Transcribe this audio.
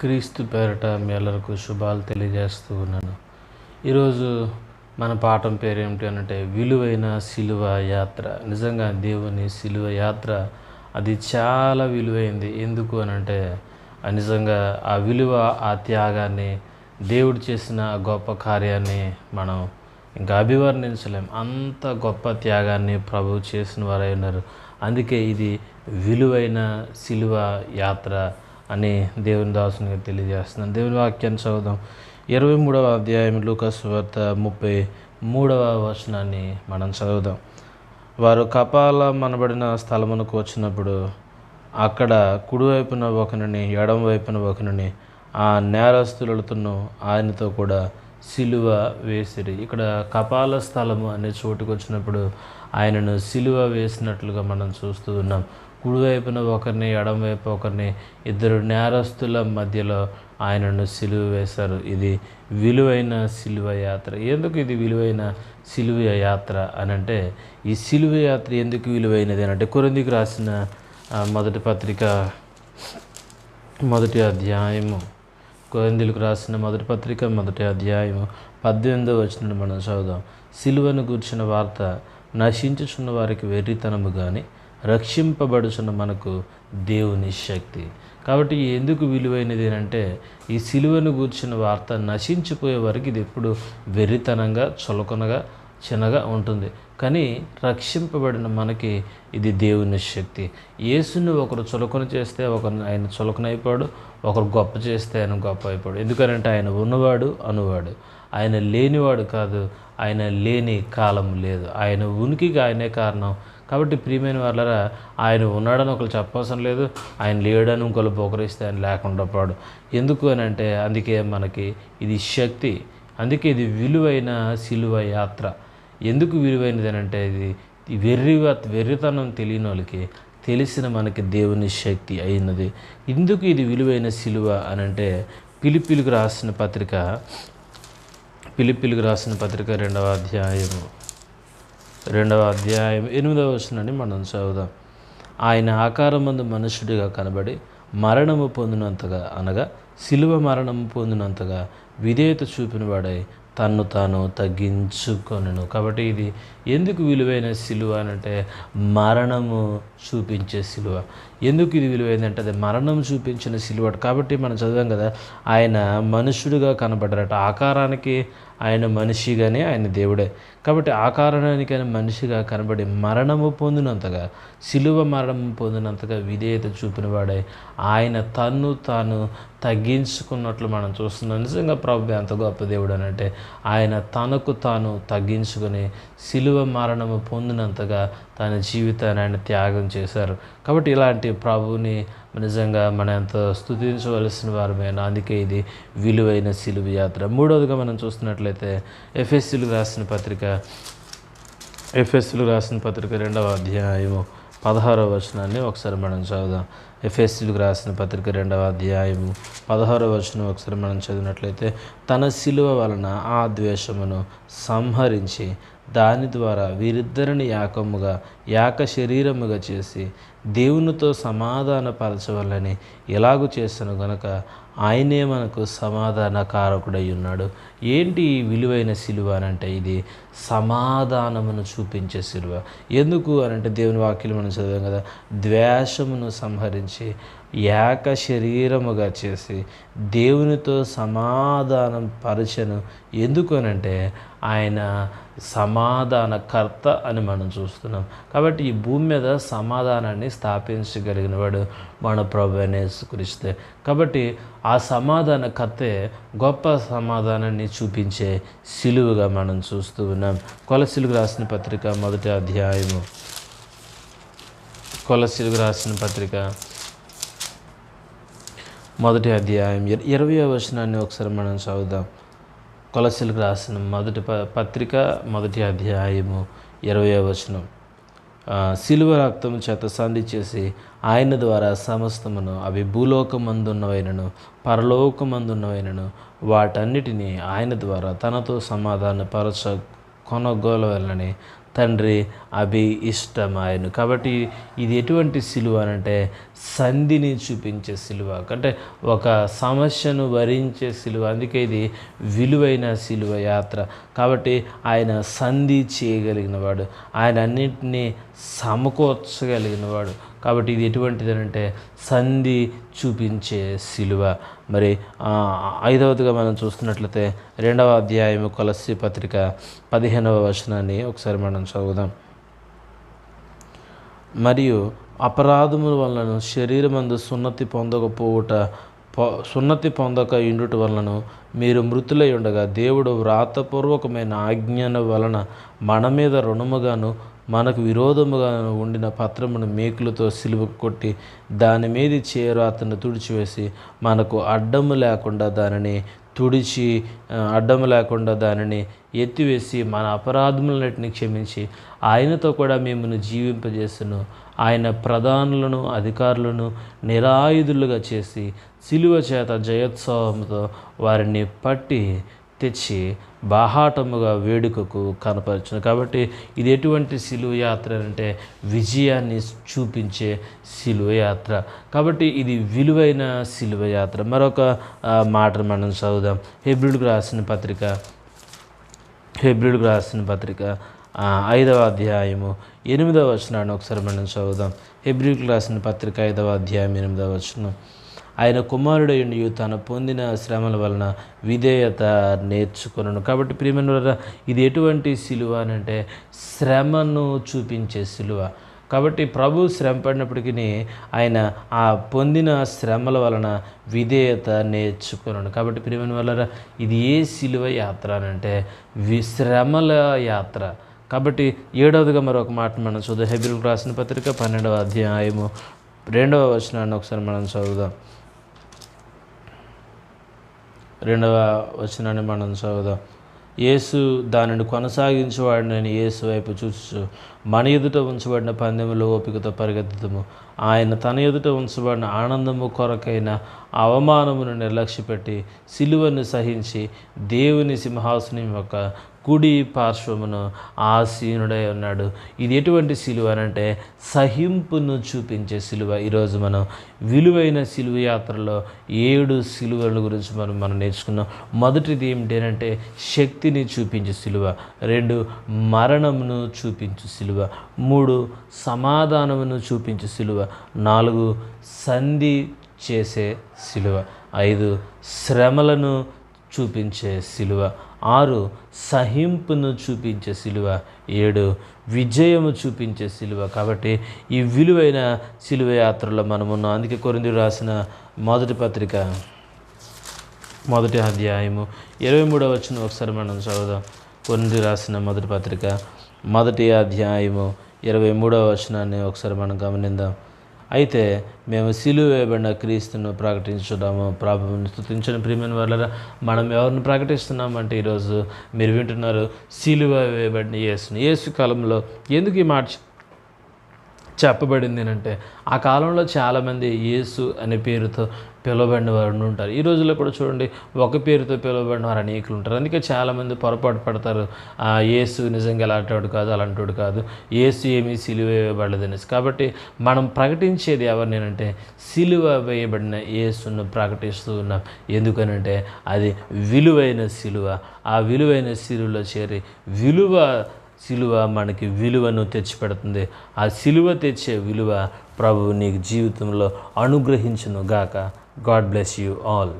క్రీస్తు పేరట మీ అందరకు శుభాలు తెలియజేస్తూ ఉన్నాను. ఈరోజు మన పాఠం పేరు ఏమిటి అంటే విలువైన శిలువ యాత్ర. నిజంగా దేవుని శిలువ యాత్ర అది చాలా విలువైంది. ఎందుకు అని అంటే నిజంగా ఆ విలువ ఆ త్యాగాన్ని దేవుడు చేసిన గొప్ప కార్యాన్ని మనం ఇంకా అభివర్ణించలేం. అంత గొప్ప త్యాగాన్ని ప్రభువు చేసిన వారై ఉన్నారు. అందుకే ఇది విలువైన శిలువ యాత్ర. అని దేవుని దాసునికి తెలియజేస్తున్నాను. దేవుని వాక్యాన్ని చదువుదాం. ఇరవై మూడవ అధ్యాయం లూకస్ వార్త ముప్పై మూడవ వచనాన్ని మనం చదువుదాం. వారు కపాల మనబడిన స్థలమునకు వచ్చినప్పుడు అక్కడ కుడివైపున ఒకరిని ఎడం వైపున ఒకరిని ఆ నేరస్తులతో ఆయనతో కూడా సిలువ వేసిరి. ఇక్కడ కపాల స్థలము అనే చోటుకు వచ్చినప్పుడు ఆయనను సిలువ వేసినట్లుగా మనం చూస్తూ ఉన్నాం. కుడివైపున ఒకరిని ఎడమవైపు ఒకరిని ఇద్దరు నేరస్తుల మధ్యలో ఆయనను సిలువ వేశారు. ఇది విలువైన సిలువ యాత్ర. ఎందుకు ఇది విలువైన సిలువ యాత్ర అని అంటే ఈ సిలువ యాత్ర ఎందుకు విలువైనది అని అంటే కొరిందికి రాసిన మొదటి పత్రిక మొదటి అధ్యాయము. కొరిందులకు రాసిన మొదటి పత్రిక మొదటి అధ్యాయము పద్దెనిమిదో వచ్చిన మనం చదువుదాం. సిలువను గూర్చిన వార్త నశించుచున్న వారికి వెర్రితనము కానీ రక్షింపబడుచున్న మనకు దేవుని శక్తి. కాబట్టి ఎందుకు విలువైనది అంటే ఈ సిలువను గూర్చిన వార్త నశించిపోయే వరకు ఇది ఎప్పుడు వెర్రితనంగా చులకనగా చిన్నగా ఉంటుంది. కానీ రక్షింపబడిన మనకి ఇది దేవుని శక్తి. యేసుని ఒకరు చులకన చేస్తే ఒకరు ఆయన చులకన ఒకరు గొప్ప చేస్తే ఆయన గొప్ప అయిపోయాడు ఎందుకంటే ఆయన ఉన్నవాడు అనువాడు. ఆయన లేనివాడు కాదు ఆయన లేని కాలం లేదు. ఆయన ఉనికికి ఆయనే కారణం. కాబట్టి ప్రియమైన వాళ్ళరా ఆయన ఉన్నాడని ఒకరు చెప్పవసరం లేదు. ఆయన లేడని ఇంకొకరు పోకరిస్తే ఆయన లేకుండా పోడు. ఎందుకు అని అంటే అందుకే మనకి ఇది శక్తి. అందుకే ఇది విలువైన సిలువ యాత్ర. ఎందుకు విలువైనది అని అంటే ఇది వెర్రి వెర్రితనం తెలియని వాళ్ళకి తెలిసిన మనకి దేవుని శక్తి అయినది. ఎందుకు ఇది విలువైన సిలువ అని అంటే పిలిపిలుకు రాసిన పత్రిక పిలిపిలుకు రాసిన పత్రిక రెండవ అధ్యాయము. రెండవ అధ్యాయం ఎనిమిదవ వచనాన్ని మనం చదువుదాం. ఆయన ఆకారమందు మనుషుడిగా కనబడి మరణము పొందినంతగా అనగా శిలువ మరణము పొందినంతగా విధేయత చూపినవాడై తన్ను తాను తగ్గించుకొనను. కాబట్టి ఇది ఎందుకు విలువైన సిలువ అని అంటే మరణము చూపించే సిలువ. ఎందుకు ఇది విలువైందంటే అది మరణం చూపించిన సిలువ కాబట్టి మనం చదివాం కదా ఆయన మనుషుడిగా కనబడ్డారట. ఆకారానికి ఆయన మనిషిగానే ఆయన దేవుడే. కాబట్టి ఆకారానికి ఆయన మనిషిగా కనబడి మరణము పొందినంతగా సిలువ మరణము పొందినంతగా విధేయత చూపినవాడే ఆయన తన్ను తాను తగ్గించుకున్నట్లు మనం చూస్తున్నాం. నిజంగా ప్రభు ఎంత గొప్ప దేవుడు అని అంటే ఆయన తనకు తాను తగ్గించుకుని సిలువ మరణము పొందినంతగా తన జీవితాన్ని ఆయన త్యాగం చేశారు. కాబట్టి ఇలాంటి ప్రభువుని నిజంగా మనం ఎంతో స్థుతించవలసిన వారమైన అందుకే ఇది విలువైన సిలువ యాత్ర. మూడవదిగా మనం చూస్తున్నట్లయితే ఎఫ్ఎస్సీలు రాసిన పత్రిక ఎఫ్ఎస్సీలు రాసిన పత్రిక రెండవ అధ్యాయము పదహారవ వచనాన్ని ఒకసారి మనం చదువుదాం. ఎఫ్ఎస్సీలకు రాసిన పత్రిక రెండవ అధ్యాయము పదహారవ వచనం ఒకసారి మనం చదివినట్లయితే తన శిలువ వలన ఆ ద్వేషమును సంహరించి దాని ద్వారా వీరిద్దరిని యాకముగా యాక శరీరముగా చేసి దేవునితో సమాధానపరచవలని ఎలాగు చేసను గనక ఆయనే మనకు సమాధాన కారకుడై ఉన్నాడు ఏంటి ఈ విలువైన సిలువ అని అంటే ఇది? సమాధానమును చూపించే సిలువ. ఎందుకు అని అంటే దేవుని వాక్యం మనం చదివాం కదా ద్వేషమును సంహరించి ఏక శరీరముగా చేసి దేవునితో సమాధానం పరచను. ఎందుకు అని అంటే ఆయన సమాధానకర్త అని మనం చూస్తున్నాం. కాబట్టి ఈ భూమి మీద సమాధానాన్ని స్థాపించగలిగిన వాడు మన ప్రభు యేసుక్రీస్తే. కాబట్టి ఆ సమాధానకర్తే గొప్ప సమాధానాన్ని చూపించే సిలువుగా మనం చూస్తూ ఉన్నాం. కొలసిలుగు రాసిన పత్రిక మొదటి అధ్యాయము. కొలసిలుగు రాసిన పత్రిక మొదటి అధ్యాయం ఇరవై వచనాన్ని ఒకసారి మనం చదువుదాం. కొలసిలకు రాసిన మొదటి ప పత్రిక మొదటి అధ్యాయము ఇరవై వచనం. శిలువ రక్తం చేత సంధి చేసి ఆయన ద్వారా సమస్తమును అవి భూలోకమందున్నవైనను పరలోకమందున్నవైనను వాటన్నిటినీ ఆయన ద్వారా తనతో సమాధాన పరచ కొనగోలవలని తండ్రి అభి ఇష్టమాయను. కాబట్టి ఇది ఎటువంటి సిలువ అంటే సంధిని చూపించే సిలువ. అంటే ఒక సమస్యను భరించే సిలువ. అందుకే ఇది విలువైన సిలువ యాత్ర. కాబట్టి ఆయన సంధి చేయగలిగినవాడు. ఆయన అన్నింటినీ సమకూర్చగలిగినవాడు. కాబట్టి ఇది ఎటువంటిది అంటే సంధి చూపించే సిలువ. మరి ఐదవదిగా మనం చూస్తున్నట్లయితే రెండవ అధ్యాయము కొలసి పత్రిక పదిహేనవ వచనాన్ని ఒకసారి మనం చదువుదాం. మరియు అపరాధముల వలన శరీరమందు సున్నతి పొందకపోవుట పొ- సున్నతి పొందక ఇండుట వలన మీరు మృతులై ఉండగా దేవుడు వ్రాతపూర్వకమైన ఆజ్ఞల వలన మన మీద రుణముగాను మనకు విరోధముగా ఉండిన పత్రమును మేకులతో సిలువ కొట్టి దాని మీద చేరాతను తుడిచివేసి మనకు అడ్డము లేకుండా దానిని తుడిచి అడ్డం అడ్డము లేకుండా దానిని ఎత్తివేసి మన అపరాధములన్నిటిని క్షమించి ఆయనతో కూడా మిమ్మల్ని జీవింపజేస్తును ఆయన ప్రధానులను అధికారులను నిరాయుధులుగా చేసి సిలువ చేత జయోత్సవంతో వారిని పట్టి తెచ్చి బాహాటముగా వేడుకకు కనపరచును. కాబట్టి ఇది ఎటువంటి సిలువ యాత్ర అంటే విజయాన్ని చూపించే సిలువ యాత్ర. కాబట్టి ఇది విలువైన సిలువ యాత్ర. మరొక మాట మనం చదువుదాం. హెబ్రిల్కు రాసిన పత్రిక హెబ్రిల్కు రాసిన పత్రిక ఐదవ అధ్యాయము ఎనిమిదవ వచనాన్ని ఒకసారి మనం చదువుదాం. హెబ్రిల్కు రాసిన పత్రిక ఐదవ అధ్యాయం ఎనిమిదవ వచనం. ఆయన కుమారుడయుండి తన పొందిన శ్రమల వలన విధేయత నేర్చుకున్నాను కాబట్టి ప్రియమైన ఇది ఎటువంటి సిలువ అని అంటే శ్రమను చూపించే సిలువ. కాబట్టి ప్రభు శ్రమ పడినప్పటికీ ఆయన ఆ పొందిన శ్రమల వలన విధేయత నేర్చుకున్నాడు కాబట్టి ప్రియమైన వల్ల ఇది ఏ సిలువ యాత్ర అంటే వి శ్రమల యాత్ర. కాబట్టి ఏడవదిగా మరొక మాట మనం చూద్దాం. హెబ్రిల్ రాసిన పత్రిక పన్నెండవ అధ్యాయము రెండవ వచనాన్ని ఒకసారి మనం చదువుదాం. రెండవ వచనాన్ని మనం చదువుదాం. యేసు దానిని కొనసాగించేవాడు నేను యేసు వైపు చూచు మన ఎదుట ఉంచబడిన పందెంలో ఓపికతో పరిగెత్తుతాము ఆయన తన ఎదుట ఉంచబడిన ఆనందము కొరకైన అవమానమును నిర్లక్ష్యపెట్టి సిలువను సహించి దేవుని సింహాసనం యొక్క కుడి పార్శ్వమును ఆసీనుడై ఉన్నాడు. ఇది ఎటువంటి సిలువ అని అంటే సహింపును చూపించే సిలువ. ఈరోజు మనం విలువైన సిలువ యాత్రలో ఏడు సిలువల గురించి మనం మనం నేర్చుకున్నాం. మొదటిది ఏమిటి అంటే శక్తిని చూపించే సిలువ. రెండు మరణమును చూపించు సిలువ. మూడు సమాధానమును చూపించు సిలువ. నాలుగు సంధి చేసే సిలువ ఐదు శ్రమలను చూపించే సిలువ ఆరు సహింపును చూపించే సిలువ ఏడు విజయము చూపించే సిలువ. కాబట్టి ఈ విలువైన సిలువ యాత్రలో మనం ఉన్నాం. అందుకే కొరింది రాసిన మొదటి పత్రిక మొదటి అధ్యాయము ఇరవై మూడవ వచ్చిన ఒకసారి మనం చదువుదాం. కొరింది రాసిన మొదటి పత్రిక మొదటి అధ్యాయము ఇరవై మూడవ వచనాన్ని ఒకసారి మనం గమనిద్దాం. అయితే మేము సిలువ వేయబడిన క్రీస్తును ప్రకటించడము ప్రభుని స్థుతించిన ప్రియమైన వాళ్ళ మనం ఎవరిని ప్రకటిస్తున్నామంటే ఈరోజు మీరు వింటున్నారు సిలువ వేయబడిన యేసుని. యేసు కాలంలో ఎందుకు ఈ మాట చెప్పబడింది అంటే ఆ కాలంలో చాలామంది యేసు అనే పేరుతో పిలువబడిన వారు ఉంటారు. ఈ రోజుల్లో కూడా చూడండి ఒక పేరుతో పిలువబడిన వారు అనేకులు ఉంటారు. అందుకే చాలామంది పొరపాటు పడతారు. ఆ యేసు నిజంగా అలాంటివాడు కాదు అలాంటివాడు కాదు. యేసు ఏమీ సిలువ వేయబడలేదనేసి. కాబట్టి మనం ప్రకటించేది ఎవరినంటే సిలువ వేయబడిన యేసును ప్రకటిస్తూ ఉన్నాం. ఎందుకనంటే అది విలువైన సిలువ. ఆ విలువైన సిలువలో చేరి విలువ సిలువ మనకి విలువను తెచ్చిపెడుతుంది. ఆ సిలువ తెచ్చే విలువ ప్రభు నీకు జీవితంలో అనుగ్రహించును గాక గాడ్ బ్లెస్ యూ ఆల్.